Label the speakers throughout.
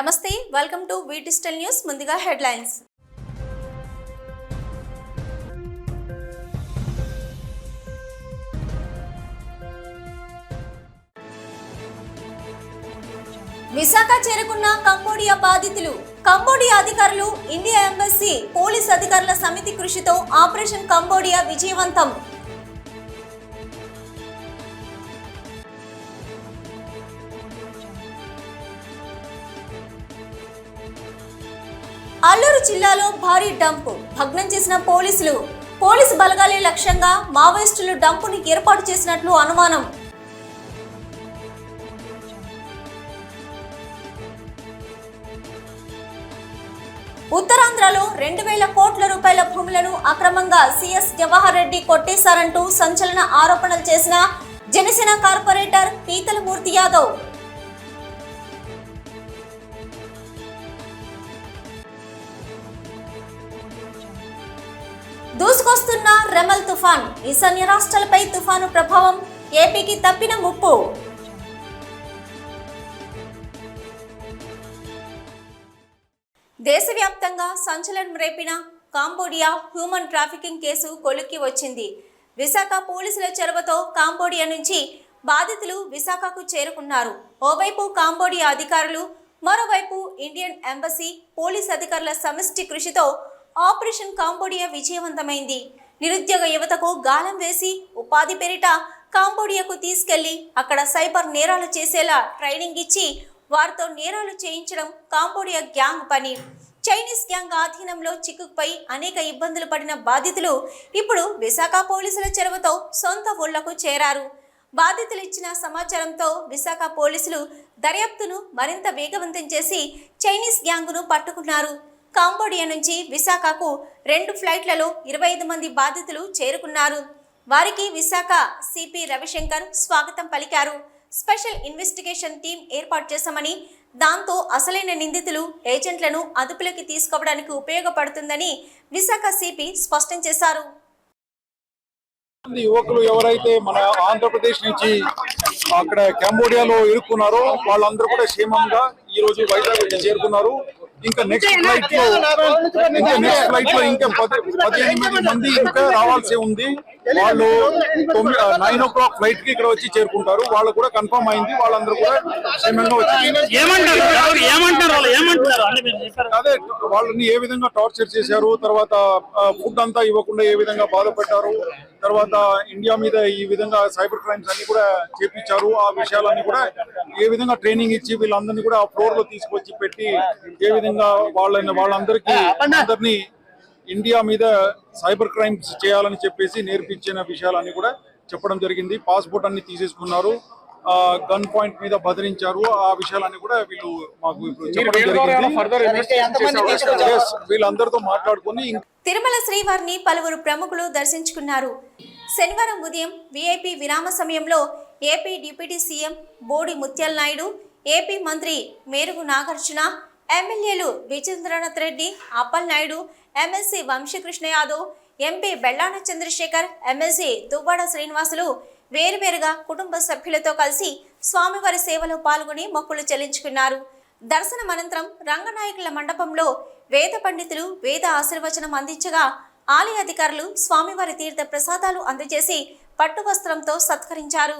Speaker 1: నమస్తే welcome to V digital news ముందుగా headlines Visakha చేరుకున్న కంబోడియా బాధితులు. కంబోడియా అధికారులు ఇండియా ఎంబసీ పోలీస్ అధికారుల సమితి కృషితో ఆపరేషన్ కంబోడియా విజయవంతం. అల్లూరు జిల్లాలో భారీ డంపు. భగ్నం చేసిన పోలీసులు పోలీసు బలగాలే లక్ష్యంగా మావోయిస్టులు డంపుని ఏర్పాటు చేసినట్లు అనుమానం. ఉత్తరాంధ్రలో రెండు వేల కోట్ల రూపాయల భూములను అక్రమంగా సిఎస్ జవహర్ రెడ్డి కొట్టేశారంటూ సంచలన ఆరోపణలు చేసిన జనసేన కార్పొరేటర్ పీతలమూర్తి యాదవ్. దూసుకొస్తున్న రెమల్ తుఫాన్. ఈశాన్య రాష్ట్రాలపై తుఫాను ప్రభావం ఏపీకి తప్పిన ముప్పు. దేశవ్యాప్తంగా సంచలనం రేపిన కాంబోడియా హ్యూమన్ ట్రాఫికింగ్ కేసు కొలుక్కి వచ్చింది. విశాఖ పోలీసుల చొరవతో కాంబోడియా నుంచి బాధితులు విశాఖకు చేరుకున్నారు. ఓవైపు కాంబోడియా అధికారులు మరోవైపు ఇండియన్ ఎంబసీ పోలీస్ అధికారుల సమిష్టి కృషితో ఆపరేషన్ కాంబోడియా విజయవంతమైంది. నిరుద్యోగ యువతకు గాలం వేసి ఉపాధి పేరిట కాంబోడియాకు తీసుకెళ్ళి అక్కడ సైబర్ నేరాలు చేసేలా ట్రైనింగ్ ఇచ్చి వారితో నేరాలు చేయించడం కాంబోడియా గ్యాంగ్ పని. చైనీస్ గ్యాంగ్ ఆధీనంలో చిక్కుపై అనేక ఇబ్బందులు పడిన బాధితులు ఇప్పుడు విశాఖ పోలీసుల చొరవతో సొంత ఊళ్ళకు చేరారు. బాధితులు ఇచ్చిన సమాచారంతో విశాఖ పోలీసులు దర్యాప్తును మరింత వేగవంతం చేసి చైనీస్ గ్యాంగును పట్టుకున్నారు. కాంబోడియా నుంచి విశాఖకు రెండు ఫ్లైట్లలో ఇరవై ఐదు మంది బాధితులు చేరుకున్నారు. వారికి విశాఖ సిపి రవిశంకర్ స్వాగతం పలికారు. స్పెషల్ ఇన్వెస్టిగేషన్ టీం ఏర్పాటు చేశామని దాంతో అసలైన నిందితులు ఏజెంట్లను అదుపులోకి తీసుకోవడానికి ఉపయోగపడుతుందని విశాఖ సిపి స్పష్టం చేశారు.
Speaker 2: యువకులు ఎవరైతే మన ఆంధ్రప్రదేశ్ నుంచి అక్కడ కంబోడియాలో ఇరుక్కున్నారో వాళ్ళందరూ కూడా క్షేమంగా ఈ రోజు వైజాగ్ చేరుకున్నారు. ఇంకా నెక్స్ట్ ఫ్లైట్లో ఇంకా నెక్స్ట్ ఫ్లైట్లో ఇంకా పది పదిహేను మంది ఇంకా రావాల్సి ఉంది. వాళ్ళు తొమ్మిది నైన్ ఓ క్లాక్ ఫ్లైట్కి ఇక్కడ వచ్చి చేరుకుంటారు. వాళ్ళు కూడా కన్ఫర్మ్ అయింది. వాళ్ళందరూ కూడా క్షేమంగా వచ్చి
Speaker 3: ఏమంటారు? ఎవరు ఏమంటారు? వాళ్ళు ఏమంటున్నారు? అంటే మీరు చెప్పారు.
Speaker 2: అదే వాళ్ళని ఏ విధంగా టార్చర్ చేశారు? తర్వాత ఫుడ్ అంతా ఇవ్వకుండా ఏ విధంగా బాధపెట్టారు తర్వాత ఇండియా మీద ఈ విధంగా సైబర్ క్రైమ్స్ అన్ని కూడా చేపించారు. ఆ విషయాలన్నీ కూడా ఏ విధంగా ట్రైనింగ్ ఇచ్చి వీళ్ళందరినీ కూడా ఆ ఫ్లోర్లో తీసుకొచ్చి పెట్టి ఏ విధంగా వాళ్ళని వాళ్ళందరికీ అందరినీ ఇండియా మీద సైబర్ క్రైమ్స్ చేయాలని చెప్పేసి నేర్పించిన విషయాలన్నీ కూడా చెప్పడం జరిగింది. పాస్పోర్ట్ అన్ని తీసేసుకున్నారు. గన్ పాయింట్ మీద బదిరించారు ఆ విషయాలన్నీ కూడా వీళ్ళు మాకు వీళ్ళందరితో మాట్లాడుకుని
Speaker 1: తిరుమల శ్రీవారిని పలువురు ప్రముఖులు దర్శించుకున్నారు. శనివారం ఉదయం విఐపి విరామ సమయంలో ఏపీ డిప్యూటీ సీఎం బోడి ముత్యాల నాయుడు ఏపీ మంత్రి మేరుగు నాగార్జున ఎమ్మెల్యేలు Vijendranath Reddy Appal Naidu MLC Vamsikrishna Yadav MP Bellana Chandrasekhar MLC Duvvada Srinivasulu వేరువేరుగా కుటుంబ సభ్యులతో కలిసి స్వామివారి సేవలో పాల్గొని మొక్కులు చెల్లించుకున్నారు. దర్శనం అనంతరం రంగనాయకుల మండపంలో వేద పండితులు వేద ఆశీర్వచనం అందించగా ఆలయ అధికారులు స్వామివారి తీర్థ ప్రసాదాలు అందజేసి పట్టు వస్త్రంతో సత్కరించారు.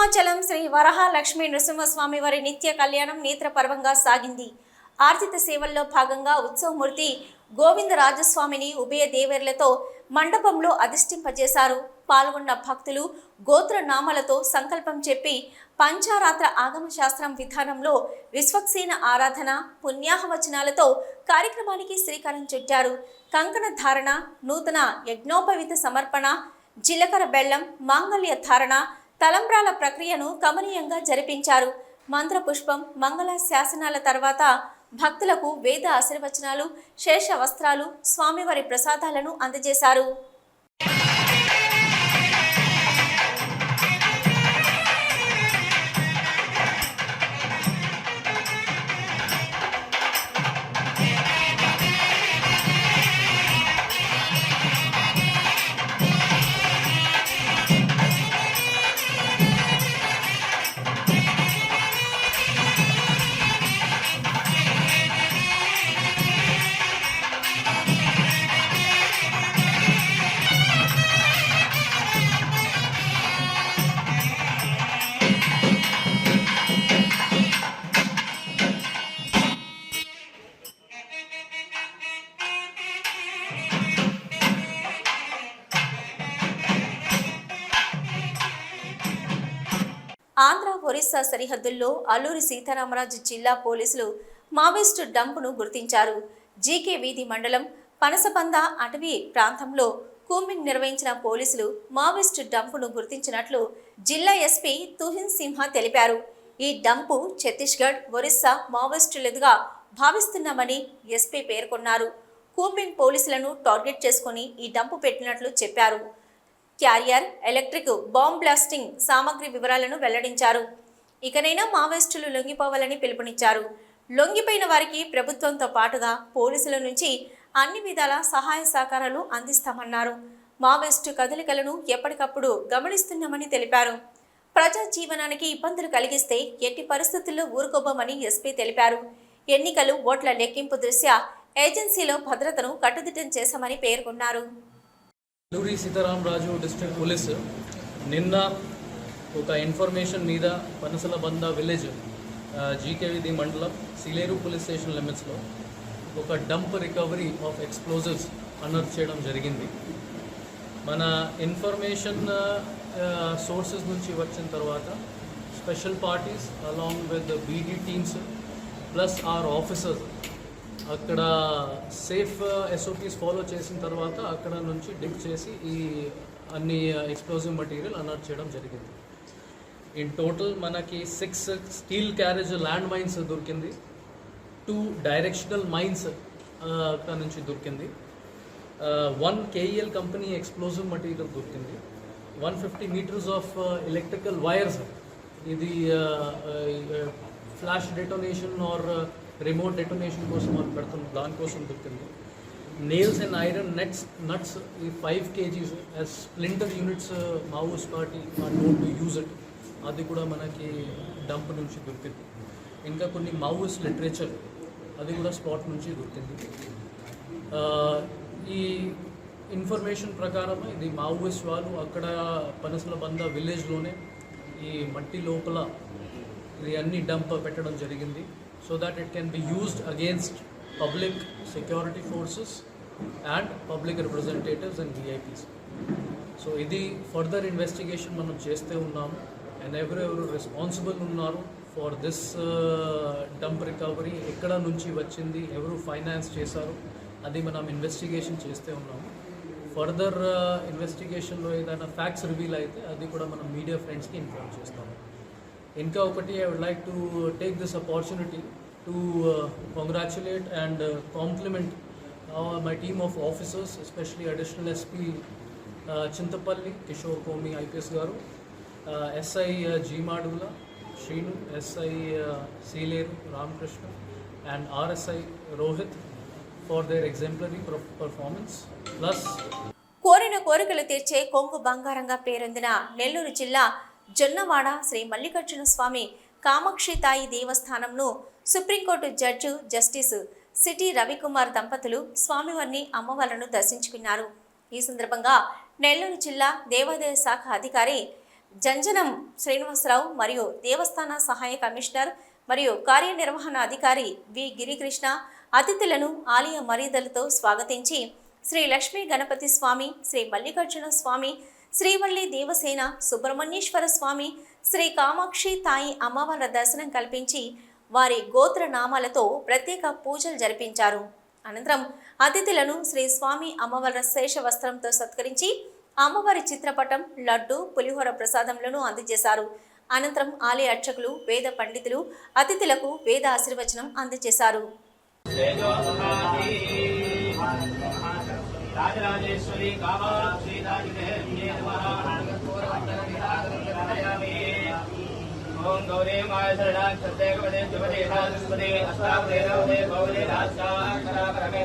Speaker 1: సింహాచలం శ్రీ వరహ లక్ష్మీ నృసింహస్వామి వారి నిత్య కళ్యాణం నేత్రపర్వంగా సాగింది. ఆర్జిత సేవల్లో భాగంగా ఉత్సవమూర్తి గోవింద రాజస్వామిని ఉభయ దేవేర్లతో మండపంలో అధిష్ఠింపజేశారు. పాల్గొన్న భక్తులు గోత్ర నామాలతో సంకల్పం చెప్పి పంచారాత్ర ఆగమ శాస్త్రం విధానంలో విశ్వక్సేన ఆరాధన పుణ్యాహవచనాలతో కార్యక్రమానికి శ్రీకారం చుట్టారు. కంకణ ధారణ నూతన యజ్ఞోపవిత సమర్పణ జీలకర్ర బెల్లం మాంగళ్య ధారణ తలంబ్రాల ప్రక్రియను కమనీయంగా జరిపించారు. మంత్రపుష్పం మంగళ శాసనాల తర్వాత భక్తులకు వేద ఆశీర్వచనాలు శేష వస్త్రాలు స్వామివారి ప్రసాదాలను అందజేశారు. ఒరిస్సా సరిహద్దుల్లో అల్లూరి సీతారామరాజు జిల్లా పోలీసులు మావోయిస్టు డంపును గుర్తించారు. జీకే వీధి మండలం పనసబంద అటవీ ప్రాంతంలో కూంబింగ్ నిర్వహించిన పోలీసులు మావోయిస్టు డంపును గుర్తించినట్లు జిల్లా ఎస్పీ తుహిన్ సింహ తెలిపారు. ఈ డంపు ఛత్తీస్గఢ్ ఒరిస్సా మావోయిస్టులదిగా భావిస్తున్నామని ఎస్పీ పేర్కొన్నారు. కూంబింగ్ పోలీసులను టార్గెట్ చేసుకుని ఈ డంపు పెట్టినట్లు చెప్పారు. క్యారియర్ ఎలక్ట్రిక్ బాంబ్ బ్లాస్టింగ్ సామగ్రి వివరాలను వెల్లడించారు. ఇకనైనా మావోయిస్టులు లొంగిపోవాలని పిలుపునిచ్చారు. లొంగిపోయిన వారికి ప్రభుత్వంతో పాటుగా పోలీసుల నుంచి అన్ని విధాల సహాయ సహకారాలు అందిస్తామన్నారు. మావోయిస్టు కదలికలను ఎప్పటికప్పుడు గమనిస్తున్నామని తెలిపారు. ప్రజా జీవనానికి ఇబ్బందులు కలిగిస్తే ఎట్టి పరిస్థితుల్లో ఊరుకోబోమని ఎస్పీ తెలిపారు. ఎన్నికలు ఓట్ల లెక్కింపు దృష్ట్యా ఏజెన్సీలో భద్రతను కట్టుదిట్టం చేశామని పేర్కొన్నారు.
Speaker 4: Sitaramaraju district police. నిన్న ఒక ఇన్ఫర్మేషన్ మీద పనసల బంద విలేజ్ జీకేవిది మండలం సిలేరు పోలీస్ స్టేషన్ లిమిట్స్లో ఒక dump recovery of explosives unearth చేయడం జరిగింది. మన ఇన్ఫర్మేషన్ సోర్సెస్ నుంచి వచ్చిన తర్వాత special parties along with BD teams plus R officers అక్కడ సేఫ్ ఎస్ఓపీస్ ఫాలో చేసిన తర్వాత అక్కడ నుంచి డిక్ చేసి ఈ అన్ని ఎక్స్ప్లోజివ్ మటీరియల్ అనర్ట్ చేయడం జరిగింది. ఇన్ టోటల్ మనకి six steel carriage land mines దొరికింది టూ డైరెక్షనల్ మైన్స్ అక్కడ నుంచి దొరికింది. One KEL company explosive material దొరికింది. One fifty metres of electrical wires ఇది flash detonation or remote detonation కోసం మనం పెడుతున్నాం దానికోసం దొరికింది. Nails and iron nets nuts ఈ five kgs as splinter units Maoists party or not to use it అది కూడా మనకి డంప్ నుంచి దొరికింది. ఇంకా కొన్ని మావోస్ లిటరేచర్ అది కూడా స్పాట్ నుంచి దొరికింది. ఈ ఇన్ఫర్మేషన్ ప్రకారం ఇది మావోయిస్ట్ వాళ్ళు అక్కడ పనసల బంద విలేజ్లోనే ఈ మట్టి లోపల ఇది అన్ని డంప్ పెట్టడం జరిగింది. So that it can be used against public security forces and public representatives and VIPs so ఇది ఫర్దర్ ఇన్వెస్టిగేషన్ మనం చేస్తే ఉన్నాము. అండ్ ఎవరెవరు రెస్పాన్సిబుల్ ఉన్నారు ఫర్ దిస్ డంప్ రికవరీ ఎక్కడ నుంచి వచ్చింది ఎవరు ఫైనాన్స్ చేశారు అది మనం ఇన్వెస్టిగేషన్ చేస్తే ఉన్నాము. ఫర్దర్ ఇన్వెస్టిగేషన్లో uh, ఏదైనా ఫ్యాక్ట్స్ రివీల్ అయితే అది కూడా మనం మీడియా ఫ్రెండ్స్కి ఇన్ఫార్మ్ చేస్తాము. ఇంకా ఒకటి I would like to take this opportunity to congratulate and compliment my team of officers especially additional SP Chintapalli Kishore Komi IPS గారు. SI జీమాడుల Srinu SI Sileru Ramakrishna and RSI Rohit for their exemplary performance plus
Speaker 1: కోరిన కోరికలు తీర్చే కొంగు బంగారంగా పేరొందిన నెల్లూరు జిల్లా Jonnawada Shri Mallikarjuna Swamy Kamakshi Tayi దేవస్థానంను supreme court judge justice C T Ravikumar దంపతులు స్వామివారిని అమ్మవార్లను దర్శించుకున్నారు. ఈ సందర్భంగా నెల్లూరు జిల్లా దేవాదాయ శాఖ అధికారి జంజనం శ్రీనివాసరావు మరియు దేవస్థాన సహాయ కమిషనర్ మరియు కార్యనిర్వహణ అధికారి వి గిరికృష్ణ అతిథులను ఆలయ మర్యాదలతో స్వాగతించి శ్రీ లక్ష్మీ గణపతి స్వామి శ్రీ మల్లికార్జున స్వామి శ్రీవల్లి దేవసేన సుబ్రహ్మణ్యేశ్వర స్వామి శ్రీ కామాక్షి తాయి అమ్మవార్ల దర్శనం కల్పించి వారి గోత్ర నామాలతో ప్రత్యేక పూజలు జరిపించారు. అనంతరం అతిథులను శ్రీ స్వామి అమ్మవార్ల శేష వస్త్రంతో సత్కరించి అమ్మవారి చిత్రపటం లడ్డు పులిహోర ప్రసాదంలను అందజేశారు. అనంతరం ఆలయ అర్చకులు వేద పండితులు అతిథులకు వేద ఆశీర్వచనం అందజేశారు.
Speaker 5: రాజరాజేశ్వరి కామాక్షి. ओम गौरी माय शरणां सत्यगवदे सुपदे हासुपदे अष्टापदे नवदे गौरी राष्ट्राकरा परमे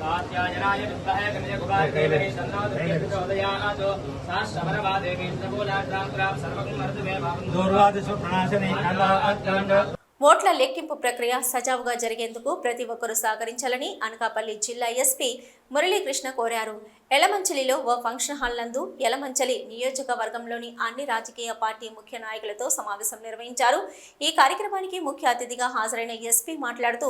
Speaker 5: कात्यायनाय विद्महे गणजे कुमार कैवरी सन्नो दुर्गे प्रचोदयातो सा शमरवा देवी
Speaker 6: सर्वोलात्रां प्राप सर्वं मर्दमे भावं दुर्वादिषु प्रणाशने कला अत्तंड
Speaker 1: ఓట్ల లెక్కింపు ప్రక్రియ సజావుగా జరిగేందుకు ప్రతి ఒక్కరూ సహకరించాలని అనకాపల్లి జిల్లా ఎస్పీ మురళీకృష్ణ కోరారు. ఎలమంచలిలో ఓ ఫంక్షన్ హాల్ నందు ఎలమంచలి నియోజకవర్గంలోని అన్ని రాజకీయ పార్టీ ముఖ్య నాయకులతో సమావేశం నిర్వహించారు. ఈ కార్యక్రమానికి ముఖ్య అతిథిగా హాజరైన ఎస్పీ మాట్లాడుతూ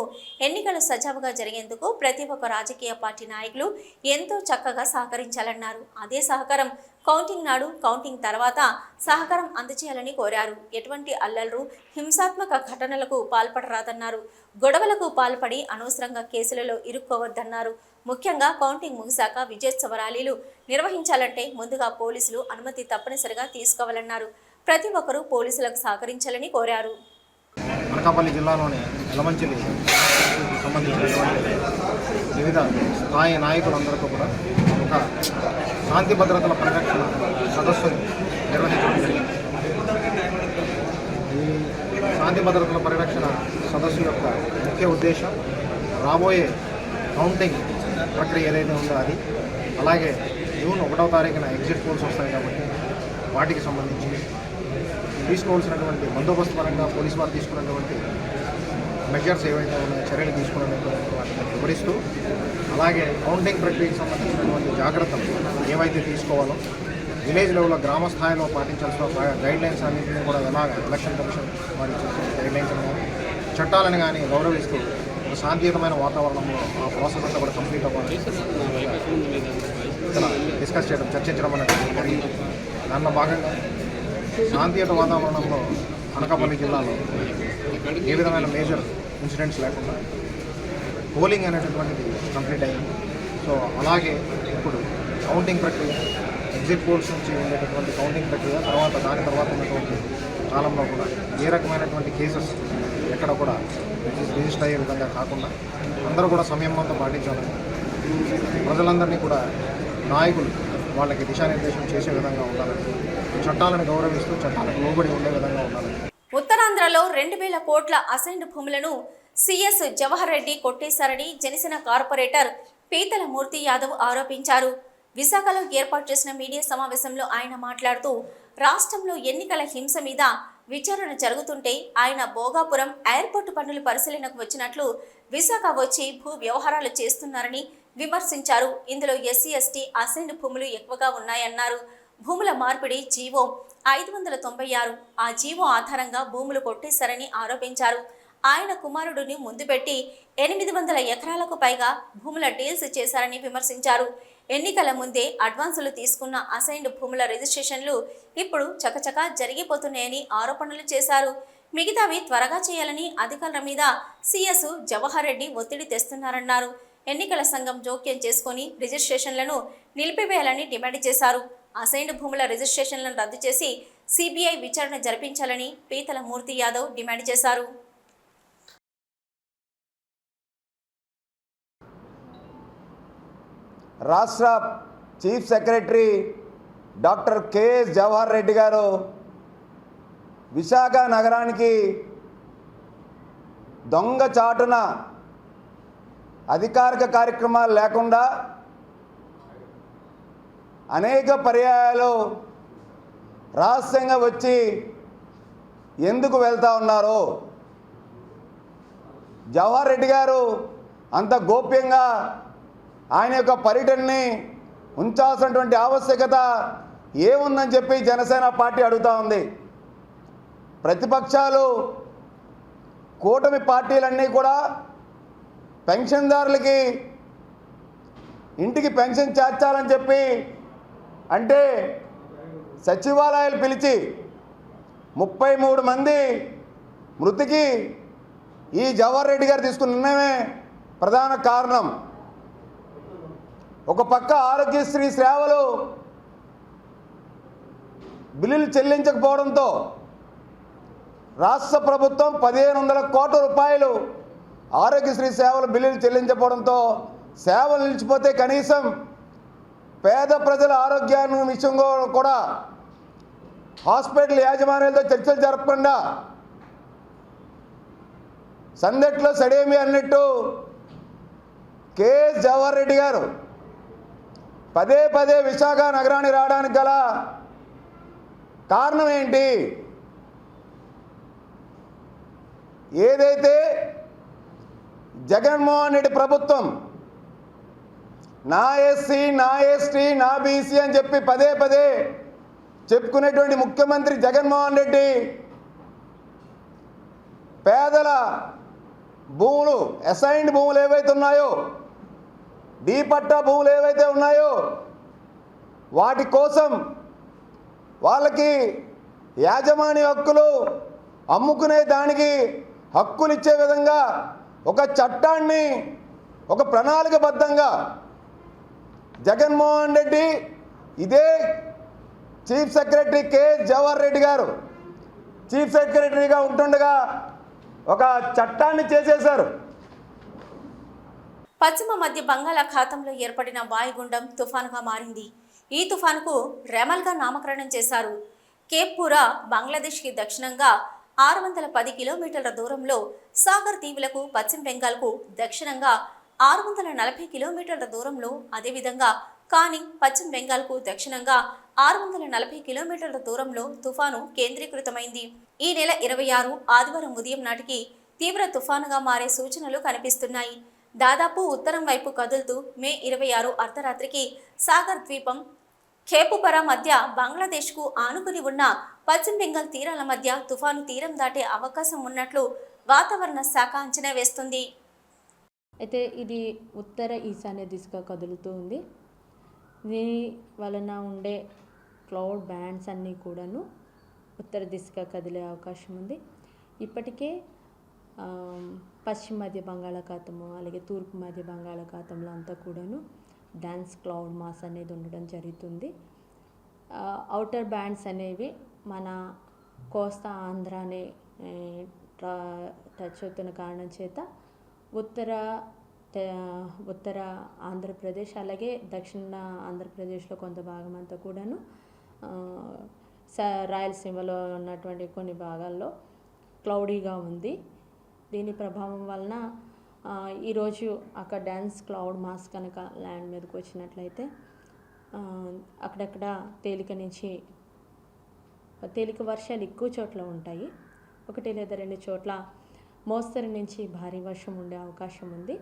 Speaker 1: ఎన్నికలు సజావుగా జరిగేందుకు ప్రతి ఒక్క రాజకీయ పార్టీ నాయకులు ఎంతో చక్కగా సహకరించాలన్నారు. అదే సహకారం కౌంటింగ్ నాడు కౌంటింగ్ తర్వాత సహకారం అందచేయాలని కోరారు. ఎటువంటి అల్లర్లు హింసాత్మక ఘటనలకు పాల్పడరాదన్నారు. గొడవలకు పాల్పడి అనవసరంగా కేసులలో ఇరుక్కోవద్దన్నారు. ముఖ్యంగా కౌంటింగ్ ముగిశాక విజయోత్సవ ర్యాలీలు నిర్వహించాలంటే ముందుగా పోలీసులు అనుమతి తప్పనిసరిగా తీసుకోవాలన్నారు. ప్రతి ఒక్కరూ పోలీసులకు సహకరించాలని కోరారు.
Speaker 7: అనకాపల్లి జిల్లాలోని ఎలమంచిలి సంబంధించినటువంటి వివిధ స్థాయి నాయకులందరితో కూడా యొక్క శాంతి భద్రతల పరిరక్షణ సదస్సును నిర్వహించడం జరిగింది. ఈ శాంతి భద్రతల పరిరక్షణ సదస్సు యొక్క ముఖ్య ఉద్దేశం రాబోయే కౌంటింగ్ ప్రక్రియ ఏదైతే ఉందో అది. అలాగే జూన్ ఒకటవ తారీఖున ఎగ్జిట్ పోల్స్ వస్తాయి కాబట్టి వాటికి సంబంధించి తీసుకోవాల్సినటువంటి బందోబస్తు పరంగా పోలీసు వారు తీసుకున్నటువంటి మెజర్స్ ఏవైతే ఉన్నాయో చర్యలు తీసుకున్నటువంటి వాటిని వివరిస్తూ అలాగే కౌంటింగ్ ప్రక్రియకు సంబంధించినటువంటి జాగ్రత్తలు ఏవైతే తీసుకోవాలో విలేజ్ లెవెల్లో గ్రామ స్థాయిలో పాటించాల్సిన గైడ్ లైన్స్ అన్నింటినీ కూడా ఎలా ఎలక్షన్ కమిషన్ వారి గైడ్ లైన్స్ కానీ చట్టాలను కానీ గౌరవిస్తూ ఒక శాంతియుతమైన వాతావరణంలో ఆ ప్రాసెస్ అంతా కూడా కంప్లీట్ అవ్వాలి. ఇక్కడ డిస్కస్ చేయడం చర్చించడం అనేది జరిగింది. దానిలో భాగంగా శాంతియుత వాతావరణంలో అనకాపల్లి జిల్లాలో ఏ విధమైన మేజర్ ఇన్సిడెంట్స్ లేకుండా పోలింగ్ అనేటటువంటిది కంప్లీట్ అయింది. సో అలాగే ఇప్పుడు కౌంటింగ్ ప్రక్రియ ఎగ్జిట్ పోల్స్ నుంచి ఉండేటటువంటి కౌంటింగ్ ప్రక్రియ తర్వాత దాని తర్వాత ఉన్నటువంటి కాలంలో కూడా ఏ రకమైనటువంటి కేసెస్ ఎక్కడ కూడా రిజిస్టర్ అయ్యే విధంగా కాకుండా అందరూ కూడా సంయమనంతో పాటించాలని ప్రజలందరినీ కూడా నాయకులు వాళ్ళకి దిశానిర్దేశం చేసే విధంగా ఉండాలని చట్టాలను గౌరవిస్తూ చట్టాలకు లోబడి ఉండే విధంగా ఉండాలని
Speaker 1: ఉత్తరాంధ్రలో రెండు వేల కోట్ల అసైన్డ్ భూములను సిఎస్ జవహర్ రెడ్డి కొట్టేశారని జనసేన కార్పొరేటర్ పీతల మూర్తి యాదవ్ ఆరోపించారు. విశాఖలో ఏర్పాటు చేసిన మీడియా సమావేశంలో ఆయన మాట్లాడుతూ రాష్ట్రంలో ఎన్నికల హింస మీద విచారణ జరుగుతుంటే ఆయన భోగాపురం ఎయిర్పోర్టు పనులు పరిశీలనకు వచ్చినట్లు విశాఖ వచ్చి భూ వ్యవహారాలు చేస్తున్నారని విమర్శించారు. ఇందులో ఎస్సీ ఎస్టీ అసైన్డ్ భూములు ఎక్కువగా ఉన్నాయన్నారు. భూముల మార్పిడి జీవో ఐదు వందల తొంభై ఆరు ఆ జీవో ఆధారంగా భూములు కొట్టేశారని ఆరోపించారు. ఆయన కుమారుడిని ముందు పెట్టి ఎనిమిది వందల ఎకరాలకు పైగా భూముల డీల్స్ చేశారని విమర్శించారు. ఎన్నికల ముందే అడ్వాన్సులు తీసుకున్న అసైన్డ్ భూముల రిజిస్ట్రేషన్లు ఇప్పుడు చకచకా జరిగిపోతున్నాయని ఆరోపణలు చేశారు. మిగతావి త్వరగా చేయాలని అధికారుల మీద సీఎస్ జవహర్ రెడ్డి ఒత్తిడి తెస్తున్నారన్నారు. ఎన్నికల సంఘం జోక్యం చేసుకుని రిజిస్ట్రేషన్లను నిలిపివేయాలని డిమాండ్ చేశారు. అసైన్డ్ భూముల రిజిస్ట్రేషన్లను రద్దు చేసి సిబిఐ విచారణ జరిపించాలని పీతల మూర్తి యాదవ్ డిమాండ్ చేశారు.
Speaker 8: రాష్ట్ర chief secretary doctor KS Jawahar Reddy గారు విశాఖ నగరానికి దొంగ చాటున అధికారిక కార్యక్రమాలు లేకుండా అనేక పర్యాయాలు రహస్యంగా వచ్చి ఎందుకు వెళ్తా ఉన్నారు? జవహర్ రెడ్డి గారు అంత గోప్యంగా ఆయన యొక్క పర్యటనని ఉంచాల్సినటువంటి ఆవశ్యకత ఏముందని చెప్పి జనసేన పార్టీ అడుగుతా ఉంది. ప్రతిపక్షాలు కూటమి పార్టీలన్నీ కూడా పెన్షన్దారులకి ఇంటికి పెన్షన్ చేర్చాలని చెప్పి అంటే సచివాలయాలు పిలిచి ముప్పై మూడు మంది మృతికి ఈ జవహర్ రెడ్డి గారు తీసుకున్న నిర్ణయమే ప్రధాన కారణం. ఒక పక్క ఆరోగ్యశ్రీ సేవలు బిల్లులు చెల్లించకపోవడంతో రాష్ట్ర ప్రభుత్వం పదిహేను వందల కోట్ల రూపాయలు ఆరోగ్యశ్రీ సేవలు బిల్లులు చెల్లించకపోవడంతో సేవలు నిలిచిపోతే కనీసం పేద ప్రజల ఆరోగ్యాన్ని విషయంలో కూడా హాస్పిటల్ యాజమాన్యాలతో చర్చలు జరపకుండా సందట్లో సడేమి అన్నట్టు కేఎస్ జవహర్ రెడ్డి గారు పదే పదే విశాఖ నగరానికి రావడానికి గల కారణం ఏంటి? ఏదైతే జగన్మోహన్ రెడ్డి ప్రభుత్వం నా ఎస్సీ నా ఎస్టీ నా బీసీ అని చెప్పి పదే పదే చెప్పుకునేటువంటి ముఖ్యమంత్రి జగన్మోహన్ రెడ్డి పేదల భూములు అసైన్డ్ భూములు ఏవైతే ఉన్నాయో డీ పట్టా భూములు ఏవైతే ఉన్నాయో వాటి కోసం వాళ్ళకి యాజమాన్య హక్కులు అమ్ముకునే దానికి హక్కులు ఇచ్చే విధంగా ఒక చట్టాన్ని ఒక ప్రణాళికబద్ధంగా జగన్మోహన్ రెడ్డి ఇదే chief secretary K Jawahar Reddy గారు. చీఫ్ సెక్రటరీగా ఉంటుండగా ఒక చట్టాన్ని చేసేశారు.
Speaker 1: పశ్చిమ మధ్య బంగాళాఖాతంలో ఏర్పడిన వాయుగుండం తుఫానుగా మారింది. ఈ తుఫానుకు రెమల్గా నామకరణం చేశారు. కేప్పూరా బంగ్లాదేశ్కి దక్షిణంగా ఆరు వందల పది కిలోమీటర్ల దూరంలో సాగర్ దీవులకు పశ్చిమ బెంగాల్కు దక్షిణంగా ఆరు వందల నలభై కిలోమీటర్ల దూరంలో అదేవిధంగా కానీ పశ్చిమ బెంగాల్కు దక్షిణంగా ఆరు వందల నలభై కిలోమీటర్ల దూరంలో తుఫాను కేంద్రీకృతమైంది. ఈ నెల ఇరవై ఆరు ఆదివారం ఉదయం నాటికి తీవ్ర తుఫానుగా మారే సూచనలు కనిపిస్తున్నాయి. దాదాపు ఉత్తరం వైపు కదులుతూ మే ఇరవై ఆరు అర్ధరాత్రికి సాగర్ ద్వీపం ఖేపుపరా మధ్య బంగ్లాదేశ్కు ఆనుకుని ఉన్న పశ్చిమ బెంగాల్ తీరాల మధ్య తుఫాను తీరం దాటే అవకాశం ఉన్నట్లు వాతావరణ శాఖ అంచనా వేస్తుంది.
Speaker 9: అయితే ఇది ఉత్తర ఈశాన్య దిశగా కదులుతూ ఉంది. దీని వలన ఉండే క్లౌడ్ బ్యాండ్స్ అన్నీ కూడాను ఉత్తర దిశగా కదిలే అవకాశం ఉంది. ఇప్పటికే పశ్చిమ మధ్య బంగాళాఖాతము అలాగే తూర్పు మధ్య బంగాళాఖాతంలో అంతా కూడాను డాన్స్ క్లౌడ్ మాస్ అనేది ఉండడం జరుగుతుంది. అవుటర్ బ్యాండ్స్ అనేవి మన కోస్తా ఆంధ్రాని అనే టచ్ అవుతున్న కారణం చేత ఉత్తర ఉత్తర ఆంధ్రప్రదేశ్ అలాగే దక్షిణ ఆంధ్రప్రదేశ్లో కొంత భాగం అంతా కూడాను స రాయలసీమలో ఉన్నటువంటి కొన్ని భాగాల్లో క్లౌడీగా ఉంది. దీని ప్రభావం వలన ఈరోజు అక్కడ డ్యాన్స్ క్లౌడ్ మాస్ కనుక ల్యాండ్ మీదకి వచ్చినట్లయితే అక్కడక్కడ తేలిక నుంచి తేలిక వర్షాలు ఎక్కువ చోట్ల ఉంటాయి. ఒకటి లేదా రెండు చోట్ల మోస్తరు నుంచి భారీ వర్షం ఉండే అవకాశం ఉంది.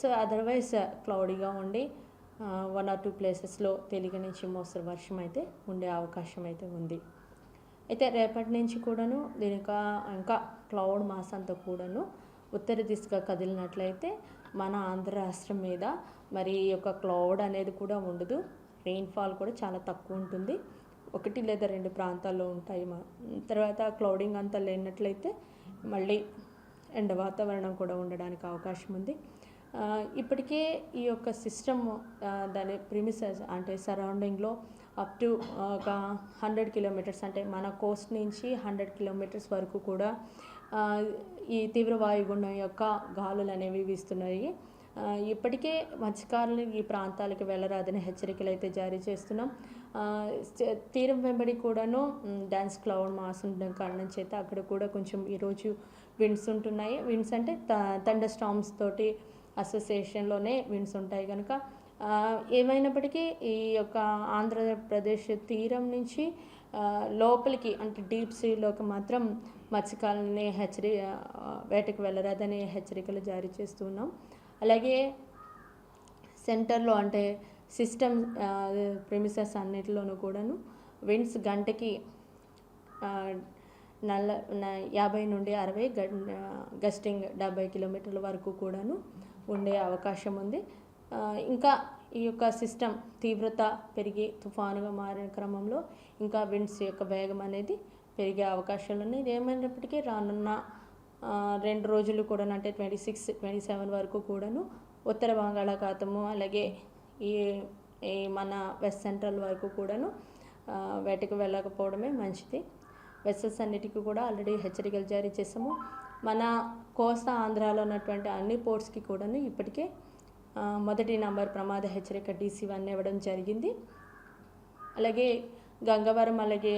Speaker 9: సో అదర్వైజ్ క్లౌడీగా uh, ఉండి వన్ ఆర్ టూ ప్లేసెస్లో తేలిక నుంచి మోస్తరు వర్షం అయితే ఉండే అవకాశం అయితే ఉంది. అయితే రేపటి నుంచి కూడాను దీనిక ఇంకా ఇంకా క్లౌడ్ మాస్ అంతా కూడాను ఉత్తర దిశగా కదిలినట్లయితే మన ఆంధ్ర రాష్ట్రం మీద మరి ఈ యొక్క క్లౌడ్ అనేది కూడా ఉండదు. రెయిన్ఫాల్ కూడా చాలా తక్కువ ఉంటుంది. ఒకటి లేదా రెండు ప్రాంతాల్లో ఉంటాయి మా తర్వాత క్లౌడింగ్ అంతా లేనట్లయితే మళ్ళీ ఎండ వాతావరణం కూడా ఉండడానికి అవకాశం ఉంది. ఇప్పటికే ఈ యొక్క సిస్టమ్ దాని ప్రిమిసెస్ అంటే సరౌండింగ్లో అప్ టు ఒక హండ్రెడ్ కిలోమీటర్స్ అంటే మన కోస్ట్ నుంచి హండ్రెడ్ కిలోమీటర్స్ వరకు కూడా ఈ తీవ్ర వాయుగుండం యొక్క గాలులు అనేవి వీస్తున్నాయి. ఇప్పటికే మత్స్యకారులు ఈ ప్రాంతాలకు వెళ్ళరాదని హెచ్చరికలు అయితే జారీ చేస్తున్నాం. తీరం వెంబడి కూడాను డ్యాన్స్ క్లౌడ్ మాస్ ఉండడం కారణం చేత అక్కడ కూడా కొంచెం ఈరోజు విండ్స్ ఉంటున్నాయి. విండ్స్ అంటే తండర్ స్టామ్స్ తోటి అసోసియేషన్లోనే విండ్స్ ఉంటాయి కనుక ఏమైనప్పటికీ ఈ యొక్క ఆంధ్రప్రదేశ్ తీరం నుంచి లోపలికి అంటే డీప్ సీలోకి మాత్రం మత్స్యకాలని హెచ్చరి వేటకు వెళ్ళరాదని హెచ్చరికలు జారీ చేస్తున్నాం అలాగే సెంటర్లో అంటే సిస్టమ్ ప్రిమిసెస్ అన్నిటిలోనూ కూడాను విండ్స్ గంటకి నల్ల యాభై నుండి అరవై గస్టింగ్ డెబ్బై కిలోమీటర్ల వరకు కూడాను ఉండే అవకాశం ఉంది. ఇంకా ఈ యొక్క సిస్టమ్ తీవ్రత పెరిగి తుఫానుగా మారిన క్రమంలో ఇంకా విండ్స్ యొక్క వేగం అనేది పెరిగే అవకాశాలు ఉన్నాయి. ఇది ఏమైనప్పటికీ రానున్న రెండు రోజులు కూడా అంటే ట్వంటీ సిక్స్ ట్వంటీ సెవెన్ వరకు కూడాను ఉత్తర బంగాళాఖాతము అలాగే ఈ ఈ మన వెస్ట్ సెంట్రల్ వరకు కూడాను వేటకు వెళ్ళకపోవడమే మంచిది. వెస్సెస్ అన్నిటికీ కూడా ఆల్రెడీ హెచ్చరికలు జారీ చేసాము మన కోస్తా ఆంధ్రాలో ఉన్నటువంటి అన్ని పోర్ట్స్కి కూడాను ఇప్పటికే మొదటి నంబర్ ప్రమాద హెచ్చరిక డీసీ వన్ ఇవ్వడం జరిగింది. అలాగే గంగవరం అలాగే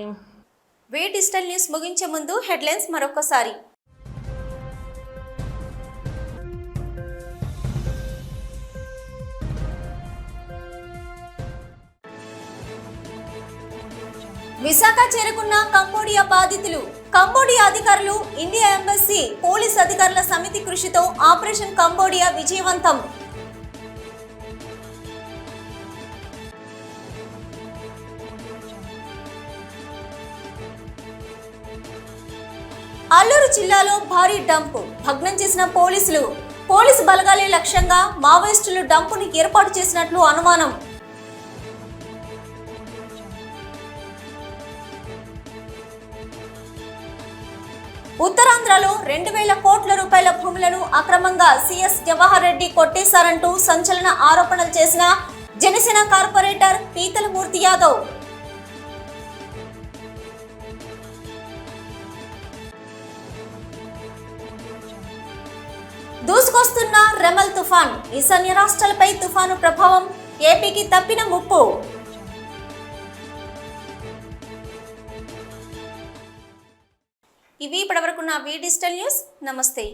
Speaker 1: వే డిజిటల్ న్యూస్ ముగించే ముందు హెడ్లైన్స్ మరొకసారి విశాఖ చేరుకున్న కంబోడియా బాధితులు. కంబోడియా అధికారులు ఇండియా ఎంబసీ పోలీస్ అధికారుల సమితి కృషితో ఆపరేషన్ కంబోడియా విజయవంతం. అల్లూరు జిల్లాలో భారీ డంప్ భగ్నం చేసిన పోలీసులు. పోలీసు బలగాలే లక్ష్యంగా మావోయిస్టులు డంపుని ఏర్పాటు చేసినట్లు అనుమానం. రెండు వేల కోట్ల రూపాయల భూములను అక్రమంగా సిఎస్ జవహర్ రెడ్డి కొట్టేశారంటూ సంచలన ఆరోపణలు చేసిన జనసేన కార్పొరేటర్ పీతలమూర్తి యాదవ్. దూసుకొస్తున్న రెమల్ తుఫాన్ ఈశాన్య రాష్ట్రాలపై తుఫాను ప్రభావం ఏపీకి తప్పిన ముప్పు. ఇవి ఇప్పటివరకున్న వీ డిజిటల్ న్యూస్. నమస్తే.